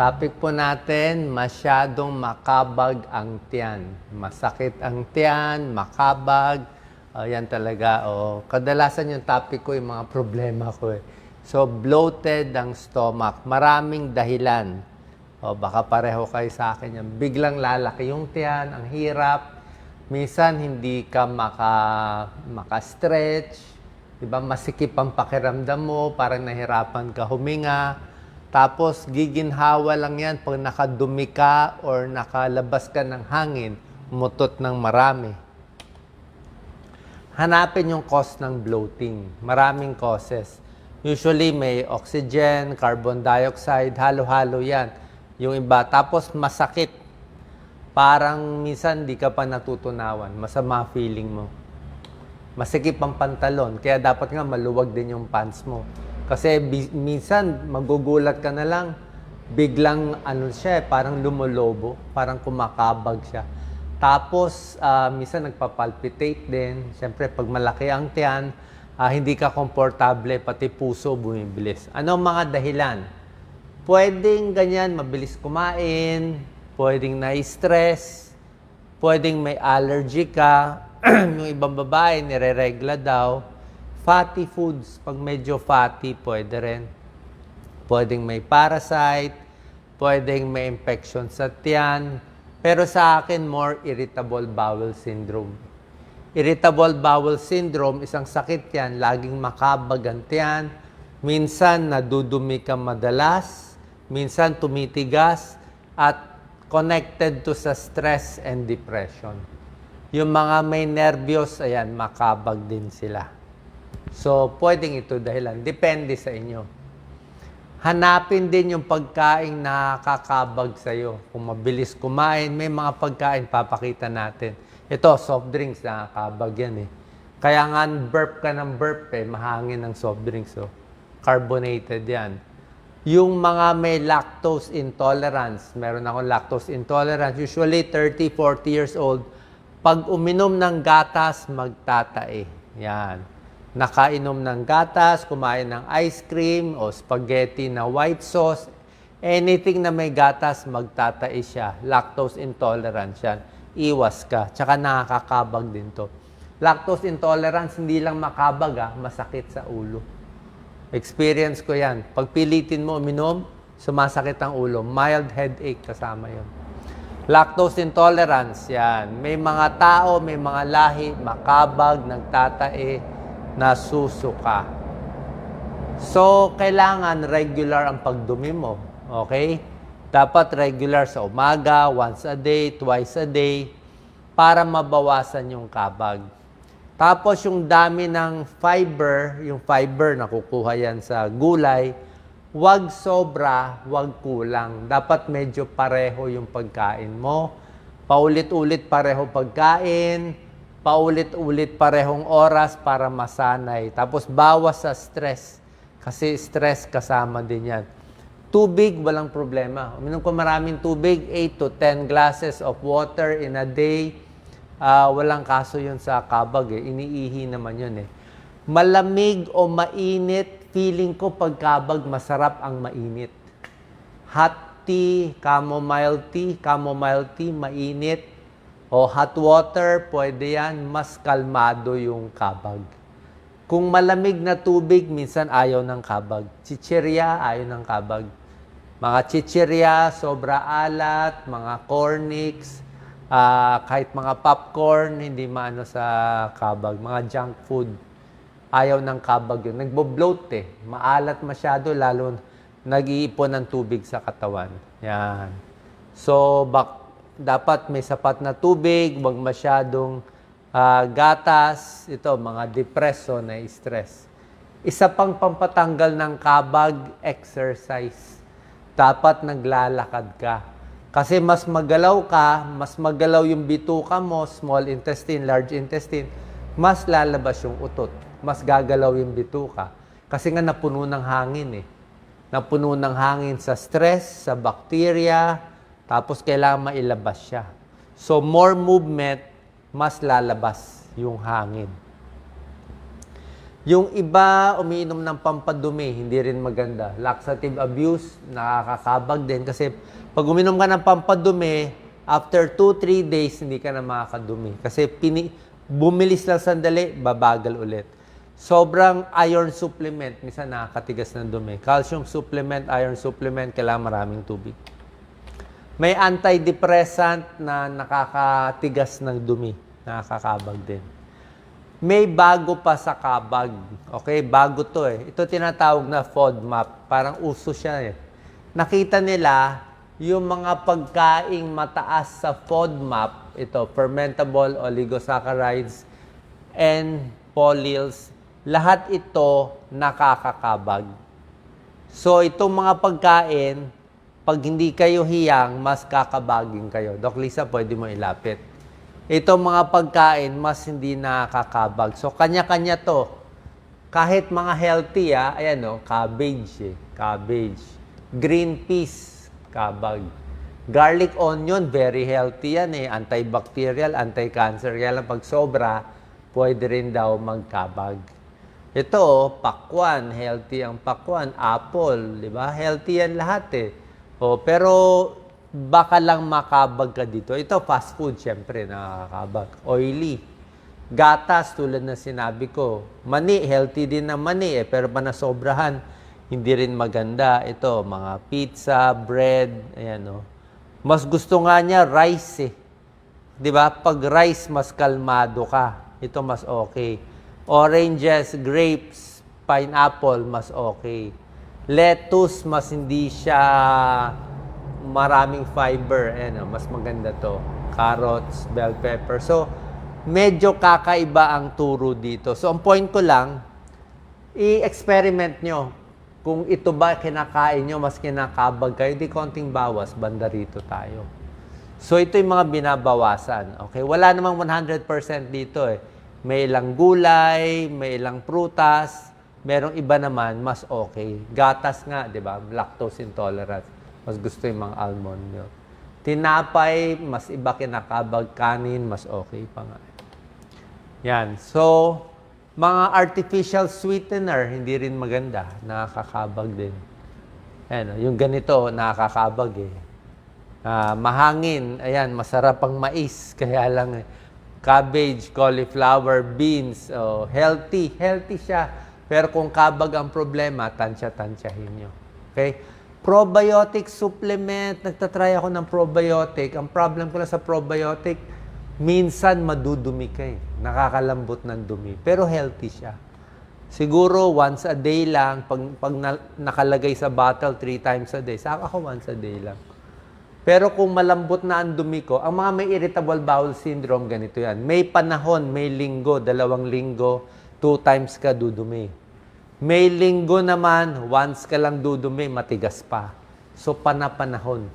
Topic po natin, masyadong makabag ang tiyan. Masakit ang tiyan, makabag. Oh, yan talaga. Oh. Kadalasan yung topic ko, yung mga problema ko. Eh. So, bloated ang stomach. Maraming dahilan. O, baka pareho kayo sa akin yan. Biglang lalaki yung tiyan, ang hirap. Minsan, hindi ka maka, maka-stretch. Diba? Masikip ang pakiramdam mo, parang nahirapan ka huminga. Tapos, giginhawa lang yan pag nakadumi ka or nakalabas ka ng hangin, mutot ng marami. Hanapin yung cause ng bloating. Maraming causes. Usually, may oxygen, carbon dioxide, halo-halo yan. Yung iba. Tapos, masakit. Parang minsan di ka pa natutunawan. Masama feeling mo. Masikip ang pantalon. Kaya dapat nga maluwag din yung pants mo. Kasi minsan magugulat ka na lang, biglang ano siya, eh, parang lumolobo, parang kumakabag siya. Tapos ah, minsan nagpapalpitate din. Siyempre pag malaki ang tiyan, ah, hindi ka komportable, pati puso bumibilis. Ano mga dahilan? Pwedeng ganyan, mabilis kumain, pwedeng na-stress, pwedeng may allergy ka, yung ibang babae nire-regla daw, fatty foods, pag medyo fatty, pwede rin. Pwedeng may parasite, pwedeng may infection sa tiyan, pero sa akin, more irritable bowel syndrome. Irritable bowel syndrome, isang sakit yan, laging makabag ang tiyan, minsan nadudumi ka madalas, minsan tumitigas, at connected to sa stress and depression. Yung mga may nervyos, ayan, makabag din sila. So, pwedeng ito dahilan. Depende sa inyo. Hanapin din yung pagkain na kakabag sa'yo. Kung mabilis kumain, may mga pagkain papakita natin. Ito, soft drinks, nakakabag yan eh. Kaya nga burp ka ng burp eh, mahangin ng soft drinks. So, carbonated yan. Yung mga may lactose intolerance, meron akong lactose intolerance, usually 30, 40 years old, pag uminom ng gatas, magtatae. Yan. Nakainom ng gatas, kumain ng ice cream o spaghetti na white sauce, anything na may gatas, magtatae siya. Lactose intolerance yan. Iwas ka. Tsaka nakakabag din to. Lactose intolerance, hindi lang makabag ah, masakit sa ulo. Experience ko yan. Pag pilitin mo uminom, sumasakit ang ulo. Mild headache kasama yon. Lactose intolerance, yan. May mga tao, may mga lahi, makabag, nagtatae, nasusuka. So, kailangan regular ang pagdumi mo. Okay? Dapat regular sa umaga, once a day, twice a day, para mabawasan yung kabag. Tapos yung dami ng fiber, yung fiber na kukuha yan sa gulay, wag sobra, wag kulang. Dapat medyo pareho yung pagkain mo. Paulit-ulit pareho pagkain, paulit-ulit parehong oras para masanay. Tapos bawas sa stress. Kasi stress kasama din yan. Tubig, walang problema. Uminom ko maraming tubig, 8 to 10 glasses of water in a day. Ah, walang kaso yun sa kabag eh. Iniihi naman yun eh. Malamig o mainit, feeling ko pagkabag masarap ang mainit. Hot tea, chamomile tea, chamomile tea, mainit. O hot water, pwede yan. Mas kalmado yung kabag. Kung malamig na tubig, minsan ayaw ng kabag. Chichirya, ayaw ng kabag. Mga chichirya, sobra alat, mga cornix, ah, kahit mga popcorn, hindi maano sa kabag. Mga junk food, ayaw ng kabag yun. Nagbo-bloat eh. Maalat masyado, lalo nag-iipon ng tubig sa katawan. Yan. So, bak dapat may sapat na tubig, wag masyadong ah, gatas, ito, mga depresso na stress. Isa pang pampatanggal ng kabag, exercise. Dapat naglalakad ka. Kasi mas magalaw ka, mas magalaw yung bituka mo, small intestine, large intestine, mas lalabas yung utot. Mas gagalaw yung bituka. Kasi nga napuno ng hangin eh. Napuno ng hangin sa stress, sa bacteria, tapos kailangan mailabas siya. So more movement, mas lalabas yung hangin. Yung iba, umiinom ng pampadumi, hindi rin maganda. Laxative abuse, nakakakabag din. Kasi pag uminom ka ng pampadumi, after 2-3 days, hindi ka na makakadumi. Kasi pini, bumilis lang sandali, babagal ulit. Sobrang iron supplement, minsan nakakatigas ng dumi. Calcium supplement, iron supplement, kailangan maraming tubig. May antidepressant na nakakatigas ng dumi, nakakakabag din. May bago pa sa kabag. Okay, bago to eh. Ito tinatawag na FODMAP. Parang uso siya eh. Nakita nila yung mga pagkaing mataas sa FODMAP, ito, fermentable oligosaccharides and polyls, lahat ito nakakakabag. So, itong mga pagkain, pag hindi kayo hiyang, mas kakabagin kayo. Doc Lisa, pwede mo ilapit. Itong mga pagkain, mas hindi nakakabag. So, kanya-kanya to. Kahit mga healthy, ah, ayan o, cabbage eh. Cabbage. Green peas, kabag. Garlic onion, very healthy yan eh. Antibacterial, anti-cancer. Kaya lang pag sobra, pwede rin daw magkabag. Ito, oh, pakwan. Healthy ang pakwan. Apple, di ba? Healthy yan lahat eh. Oh, pero baka lang makabag ka dito. Ito, fast food, syempre, nakakabag. Oily. Gatas, tulad na sinabi ko. Mani, healthy din na mani eh. Pero pa nasobrahan, hindi rin maganda. Ito, mga pizza, bread, ayan oh. Mas gusto nga niya rice eh. 'Di ba? Pag rice mas kalmado ka. Ito mas okay. Oranges, grapes, pineapple mas okay. Lettuce mas hindi siya maraming fiber, ayan, oh, mas maganda to. Carrots, bell pepper. So, medyo kakaiba ang turo dito. So, ang point ko lang, i-experiment nyo. Kung ito ba kinakain nyo, mas kinakabag kayo, di konting bawas, banda rito tayo. So, ito yung mga binabawasan. Okay? Wala namang 100% dito eh. May ilang gulay, may ilang prutas, merong iba naman, mas okay. Gatas nga, di ba? Lactose intolerance. Mas gusto yung mga almond milk. Tinapay, mas iba kinakabag. Kanin, mas okay pa nga. Yan. So, mga artificial sweetener, hindi rin maganda. Nakakabag din. Ayan, oh, yung ganito, nakakabag eh. Ah, mahangin, ayan, masarap ang mais. Kaya lang, eh, cabbage, cauliflower, beans, oh, healthy. Healthy siya. Pero kung kabag ang problema, tansya-tansyahin nyo. Okay? Probiotic supplement. Nagtatry ako ng probiotic. Ang problem ko lang sa probiotic, minsan madudumi ka eh. Nakakalambot ng dumi. Pero healthy siya. Siguro once a day lang, pag, pag na- nakalagay sa bottle three times a day, saka ako once a day lang. Pero kung malambot na ang dumi ko, ang mga may irritable bowel syndrome, ganito yan. May panahon, may linggo, dalawang linggo, two times ka dudumi. May linggo naman, once ka lang dudumi, matigas pa. So, panapanahon.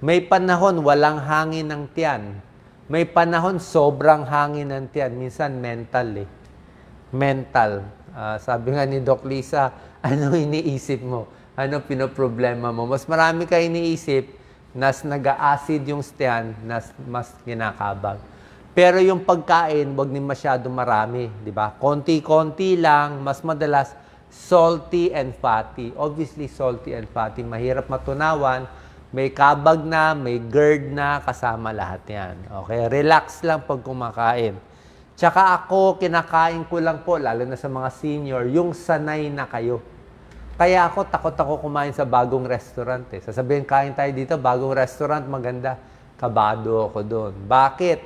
May panahon, walang hangin ng tiyan. May panahon, sobrang hangin ng tiyan. Minsan, mental eh. Mental. Ah, sabi nga ni Doc Lisa, ano iniisip mo? Ano pinoproblema mo? Mas marami ka iniisip, nas nag-acid yung tiyan, nas mas kinakabag. Pero yung pagkain, wag din masyado marami, di ba? Konti-konti lang, mas madalas salty and fatty. Obviously, salty and fatty, mahirap matunawan. May kabag na, may GERD na, kasama lahat yan. Okay, relax lang pag kumakain. Tsaka ako, kinakain ko lang po, lalo na sa mga senior, yung sanay na kayo. Kaya ako, takot ako kumain sa bagong restaurant. Eh. Sasabihin, kain tayo dito, bagong restaurant, maganda. Kabado ako doon. Bakit?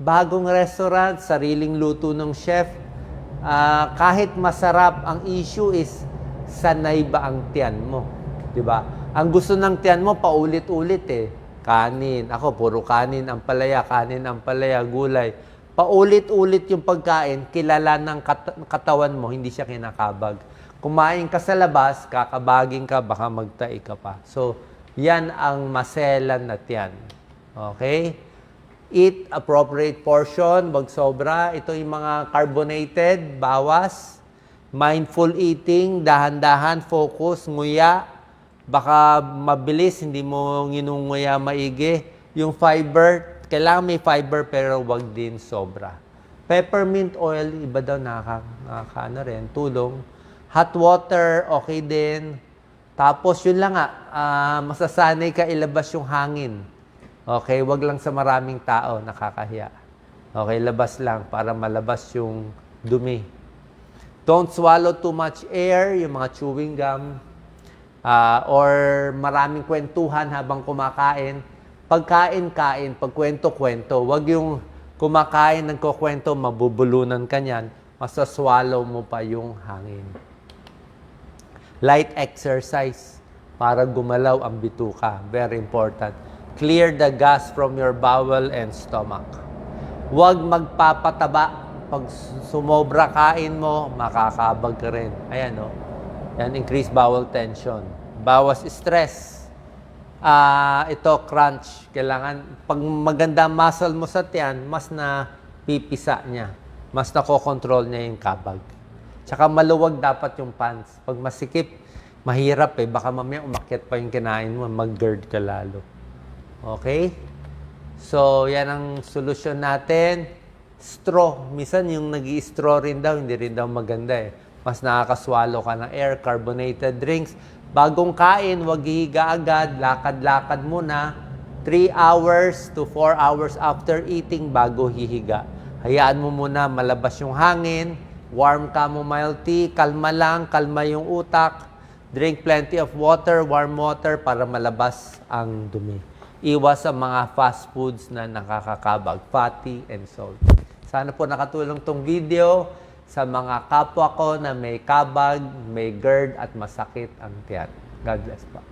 Bagong restaurant, sariling luto ng chef. Ah, kahit masarap, ang issue is, sanay ba ang tiyan mo? Di ba? Ang gusto ng tiyan mo, paulit-ulit eh. Kanin. Ako, puro kanin, ang palaya, kanin, ang palaya, gulay. Paulit-ulit yung pagkain, kilala ng kat- katawan mo, hindi siya kinakabag. Kumain ka sa labas, kakabaging ka, baka magtai ka pa. So, yan ang maselan na tiyan. Okay? Eat appropriate portion, wag sobra. Ito yung mga carbonated, bawas. Mindful eating, dahan-dahan, focus, nguya. Baka mabilis, hindi mo nginunguya maigi. Yung fiber, kailangan may fiber pero wag din sobra. Peppermint oil, iba daw nakaka, nakaka- ano rin, tulong. Hot water, okay din. Tapos yun lang nga, ah, masasanay ka ilabas yung hangin. Okay, wag lang sa maraming tao, nakakahiya. Okay, labas lang para malabas yung dumi. Don't swallow too much air, yung mga chewing gum. Ah, or maraming kwentuhan habang kumakain. Pagkain-kain, pagkwento-kwento. Huwag yung kumakain, nagkukwento, mabubulunan ka niyan, masaswallow mo pa yung hangin. Light exercise para gumalaw ang bituka. Very important. Clear the gas from your bowel and stomach. Huwag magpapataba. Pag sumobra kain mo, makakabag ka rin. Ayan, no? Yan, increase bowel tension. Bawas stress. Ah, ito, crunch. Kailangan, pag maganda muscle mo sa tiyan, mas na pipisa niya. Mas nakokontrol niya yung kabag. Tsaka maluwag dapat yung pants. Pag masikip, mahirap eh. Baka mamaya umakyat pa yung kinain mo, mag-GERD ka lalo. Okay? So, yan ang solusyon natin. Straw. Minsan yung nag straw rin daw, hindi rin daw maganda eh. Mas nakakaswalo ka ng air, carbonated drinks. Bagong kain, wag hihiga agad, lakad-lakad muna. 3 hours to 4 hours after eating bago hihiga. Hayaan mo muna malabas yung hangin, warm chamomile tea, kalma lang, kalma yung utak. Drink plenty of water, warm water para malabas ang dumi. Iwas sa mga fast foods na nakakakabag, fatty and salt. Sana po nakatulong tong video sa mga kapwa ko na may kabag, may GERD at masakit ang tiyan. God bless po.